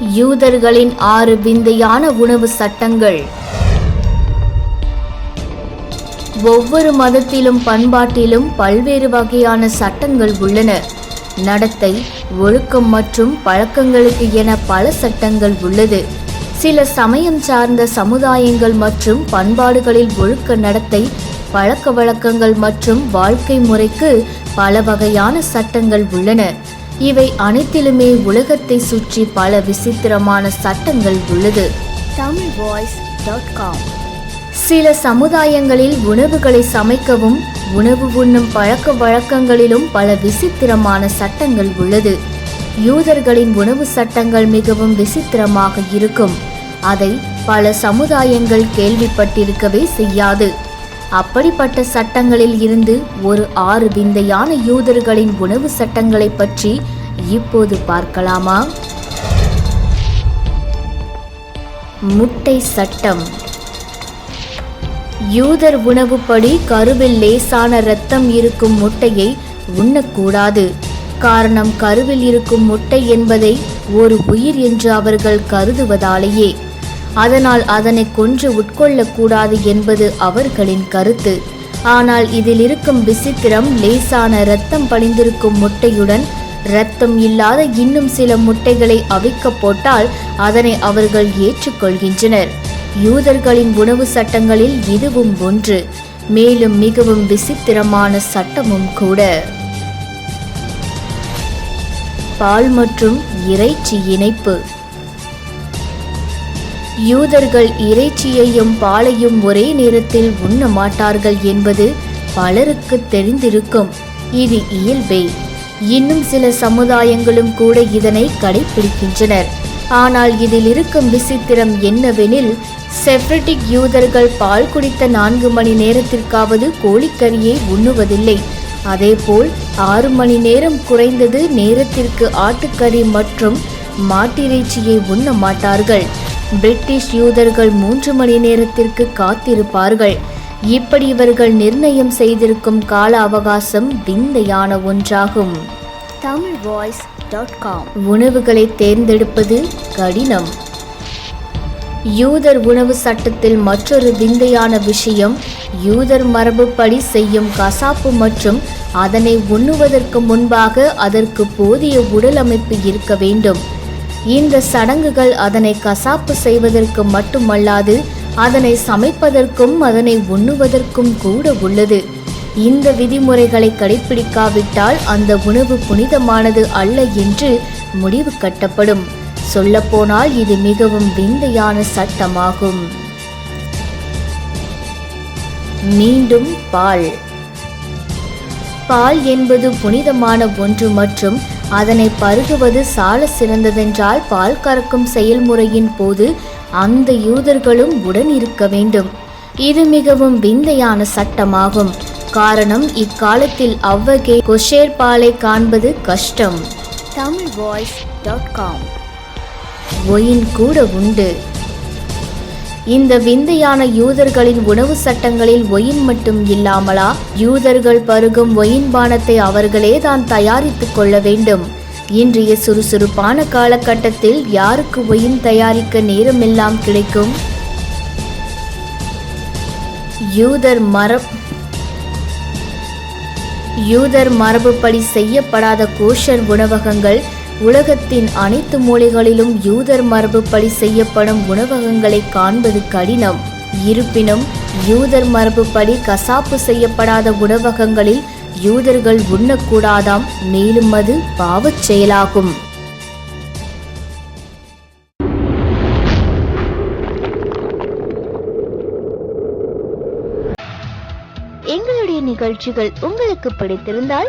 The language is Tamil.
யூதர்களின் ஆறு விந்தையான உணவு சட்டங்கள். ஒவ்வொரு மதத்திலும் பண்பாட்டிலும் பல்வேறு வகையான சட்டங்கள் உள்ளன. நடத்தை ஒழுக்கம் மற்றும் பழக்கங்களுக்கு என பல சட்டங்கள் உள்ளது. சில சமயம் சார்ந்த சமுதாயங்கள் மற்றும் பண்பாடுகளில் ஒழுக்க நடத்தை பழக்க வழக்கங்கள் மற்றும் வாழ்க்கை முறைக்கு பல வகையான சட்டங்கள் உள்ளன. இவை அனைத்திலுமே உலகத்தை சுற்றி பல விசித்திரமான சட்டங்கள் உள்ளது. தமிழ் வாய்ஸ் டாட் காம் சில சமுதாயங்களில் உணவுகளை சமைக்கவும் உணவு உண்ணும் பழக்க வழக்கங்களிலும் பல விசித்திரமான சட்டங்கள் உள்ளது. யூதர்களின் உணவு சட்டங்கள் மிகவும் விசித்திரமாக இருக்கும். அதை பல சமுதாயங்கள் கேள்விப்பட்டிருக்கவே செய்யாது. அப்படிப்பட்ட சட்டங்களில் இருந்து ஒரு ஆறு விந்தையான யூதர்களின் உணவு சட்டங்களை பற்றி இப்போது பார்க்கலாமா? முட்டை சட்டம். யூதர் உணவுப்படி கருவில் லேசான இரத்தம் இருக்கும் முட்டையை உண்ணக்கூடாது. காரணம் கருவில் இருக்கும் முட்டை என்பதை ஒரு உயிர் என்று அவர்கள் கருதுவதாலேயே. அதனால் அதனை கொன்று உட்கொள்ளக்கூடாது என்பது அவர்களின் கருத்து. ஆனால் இதில் இருக்கும் விசித்திரம் லேசான இரத்தம் பணிந்திருக்கும் முட்டையுடன் இரத்தம் இல்லாத இன்னும் சில முட்டைகளை அவிக்க போட்டால் அதனை அவர்கள் ஏற்றுக்கொள்கின்றனர். யூதர்களின் உணவு சட்டங்களில் இதுவும் ஒன்று. மேலும் மிகவும் விசித்திரமான சட்டமும் கூட. பால் மற்றும் இறைச்சி இணைப்பு. யூதர்கள் இறைச்சியையும் பாலையும் ஒரே நேரத்தில் உண்ண மாட்டார்கள் என்பது பலருக்கு தெரிந்திருக்கும். இது இயல்பே. இன்னும் சில சமுதாயங்களும் கூட இதனை கடைபிடிக்கின்றனர் ஆனால் இதில் இருக்கும் விசித்திரம் என்னவெனில் செப்ரட்டிக் யூதர்கள் பால் குடித்த நான்கு மணி நேரத்திற்காவது கோழிக்கறியை உண்ணுவதில்லை. அதேபோல் ஆறு மணி நேரம் குறைந்தது நேரத்திற்கு ஆட்டுக்கறி மற்றும் மாட்டிறைச்சியை உண்ண மாட்டார்கள் பிரிட்டிஷ் யூதர்கள் மூன்று மணி நேரத்திற்கு காத்திருப்பார்கள். இப்படி இவர்கள் நிர்ணயம் செய்திருக்கும் கால அவகாசம் விந்தையான ஒன்றாகும். தமிழ் வாய்ஸ் டாட் காம் உணவுகளை தேர்ந்தெடுப்பது கடினம். யூதர் உணவு சட்டத்தில் மற்றொரு விந்தையான விஷயம் யூதர் மரபுப்படி செய்யும் கசாப்பு மற்றும் அதனை உண்ணுவதற்கு முன்பாக அதற்கு போதிய உடல் அமைப்பு இருக்க வேண்டும். இந்த சடங்குகள் அதனை கசாப்பு செய்வதற்கு மட்டுமல்லாது அதனை சமைப்பதற்கும் அதனை உண்ணுவதற்கும் கூட உள்ளது. இந்த விதிமுறைகளை கடைபிடிக்காவிட்டால் அந்த உணவு புனிதமானது அல்ல என்று முடிவு கட்டப்படும். சொல்லப்போனால் இது மிகவும் விந்தையான சட்டமாகும். மீண்டும் பால். பால் என்பது புனிதமான ஒன்று மற்றும் அதனை பருகுவது சால சிறந்ததென்றால் பால் கறக்கும் செயல்முறையின் போது அந்த யூதர்களும் உடன் இருக்க வேண்டும். இது மிகவும் விந்தையான சட்டமாகும். காரணம் இக்காலத்தில் அவ்வகை கொஷேர் பாலை காண்பது கஷ்டம். Tamil voice dot com. Wine கூட உண்டு. இந்த விந்தையான யூதர்களின் உணவு சட்டங்களில் ஒயின் மட்டும் இல்லாமலா யூதர்கள் பருகும் ஒயின் பானத்தை அவர்களே தான் தயாரித்துக் கொள்ள வேண்டும். இன்றைய சுறுசுறுப்பான காலகட்டத்தில் யாருக்கு ஒயின் தயாரிக்க நேரமெல்லாம் கிடைக்கும்? யூதர் மரப் யூதர் மரபுப்படி செய்யப்படாத கோஷர் உணவகங்கள் உலகத்தின் அனைத்து மூலைகளிலும் யூதர் மரபுப்படி செய்யப்படும் உணவகங்களை காண்பது கடினம். இருப்பினும் யூதர் மரபுப்படி கசாப்பு செய்யப்படாத உணவகங்களில் யூதர்கள் உண்ணக்கூடாதாம் மேலும் அது பாவச் செயலாகும். எங்களுடைய நிகழ்ச்சிகள் உங்களுக்கு பிடித்திருந்தால்